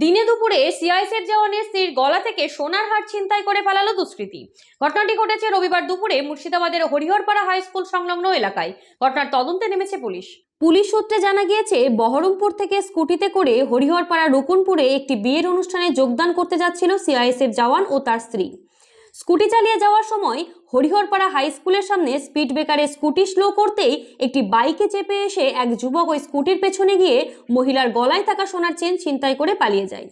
দিনে দুপুরে সিআইএসএফ জওয়ানের স্ত্রীর গলা থেকে সোনার হার ছিনতাই করে পালালো দুষ্কৃতি। ঘটনাটি ঘটেছে রবিবার দুপুরে মুর্শিদাবাদের হরিহরপাড়া হাই স্কুল সংলগ্ন এলাকায়। ঘটনার তদন্তে নেমেছে পুলিশ। পুলিশ সূত্রে জানা গিয়েছে, বহরমপুর থেকে স্কুটিতে করে হরিহরপাড়া রুকুনপুরে একটি বিয়ের অনুষ্ঠানে যোগদান করতে যাচ্ছিল সিআইএসএফ জওয়ান ও তার স্ত্রী। স্কুটি চালিয়ে যাওয়ার সময় হরিহরপাড়া হাই স্কুলের সামনে স্পিড ব্রেকারে স্কুটি স্লো করতেই একটি বাইকে চেপে এসে এক যুবক ওই স্কুটির পেছনে গিয়ে মহিলার গলায় থাকা সোনার চেন ছিনতাই করে পালিয়ে যায়।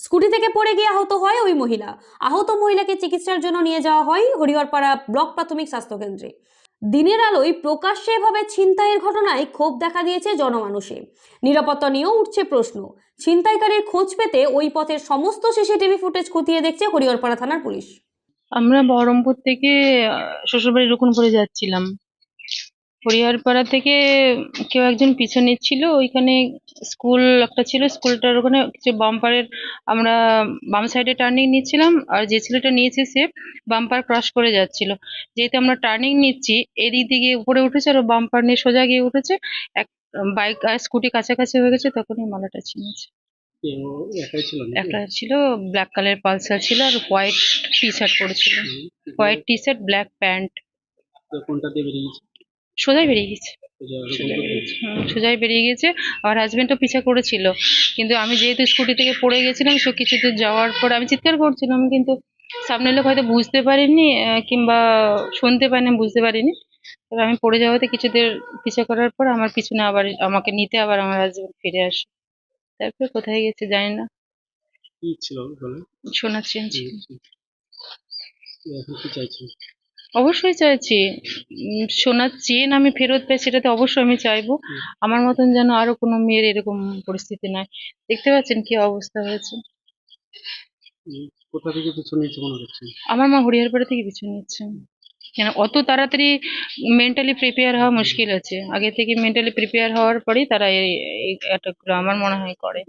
স্কুটি থেকে পড়ে গিয়ে আহত হয় ওই মহিলা। আহত মহিলাকে চিকিৎসার জন্য নিয়ে যাওয়া হয় হরিহরপাড়া ব্লক প্রাথমিক স্বাস্থ্যকেন্দ্রে। দিনের আলোয় প্রকাশ্যে এভাবে ছিনতাইয়ের ঘটনায় ক্ষোভ দেখা দিয়েছে জনমানুষে। নিরাপত্তা নিয়েও উঠছে প্রশ্ন। ছিনতাইকারীর খোঁজ পেতে ওই পথের সমস্ত সিসিটিভি ফুটেজ খতিয়ে দেখছে হরিহরপাড়া থানার পুলিশ। আমরা বহরমপুর থেকে শ্বশুরবাড়ি রকুনপুরে যাচ্ছিলাম। হরিহরপাড়া থেকে কেউ একজন পিছনে নিচ্ছিল ওইখানে স্কুল একটা ছিল, স্কুলটার ওখানে কিছু বাম্পারের আমরা বাম সাইডে টার্নিং নিচ্ছিলাম, আর যে ছেলেটা নিয়েছে সে বাম্পার ক্রস করে যাচ্ছিল। যেহেতু আমরা টার্নিং নিচ্ছি, এদিক দিকে উপরে উঠেছে আর বাম্পার নিয়ে সোজা গিয়ে উঠেছে, এক, বাইক আর স্কুটি কাছাকাছি হয়ে গেছে, তখনই মালাটা ছিনেছে একটা ছিল ব্ল্যাক কালার পালসার ছিল আর হোয়াইট টি শার্ট পরেছিল white T shirt black pant তো কোনটা দিয়ে বেরিয়ে গেছে? সোজাই বেরিয়ে গেছে। সোজাই বেরিয়ে গেছে। আমার হাজবেন্ডও পিছা করেছিল। কিন্তু আমি যেহেতু স্কুটি থেকে পড়ে গেছিলাম সো কিছু দূর যাওয়ার পর আমি চিৎকার করছিলাম কিন্তু সামনের লোক হয়তো বুঝতে পারেনি কিংবা শুনতে পারেনি বুঝতে পারিনি। তবে আমি পড়ে যাওয়াতে কিছুদের পিছা করার পর আমার পিছনে আবার আমাকে নিতে আবার আমার হাজবেন্ড ফিরে আসে। তারপরে কোথায় গেছে জানি না। কি ছিল বলে সোনার চেন ছিল এখন কি চাইছেন অবশ্যই চাইছি। সোনার চেন আমি ফেরত পাই সেটা তো অবশ্যই আমি চাইব। আমার মতন যেন আরও কোনো মেয়ের এরকম পরিস্থিতি নয় দেখতে পাচ্ছেন কি অবস্থা হয়েছে। কোথা থেকে পিছনে নিয়েছে মনে হচ্ছে? আমার মা হরিহরপাড়া থেকে পিছু নিচ্ছে কেন? অত তাড়াতাড়ি মেন্টালি প্রিপেয়ার হওয়া মুশকিল আছে। আগে থেকে মেন্টালি প্রিপেয়ার হওয়ার পরেই তারা এই অ্যাটাকগুলো আমার মনে হয় করে।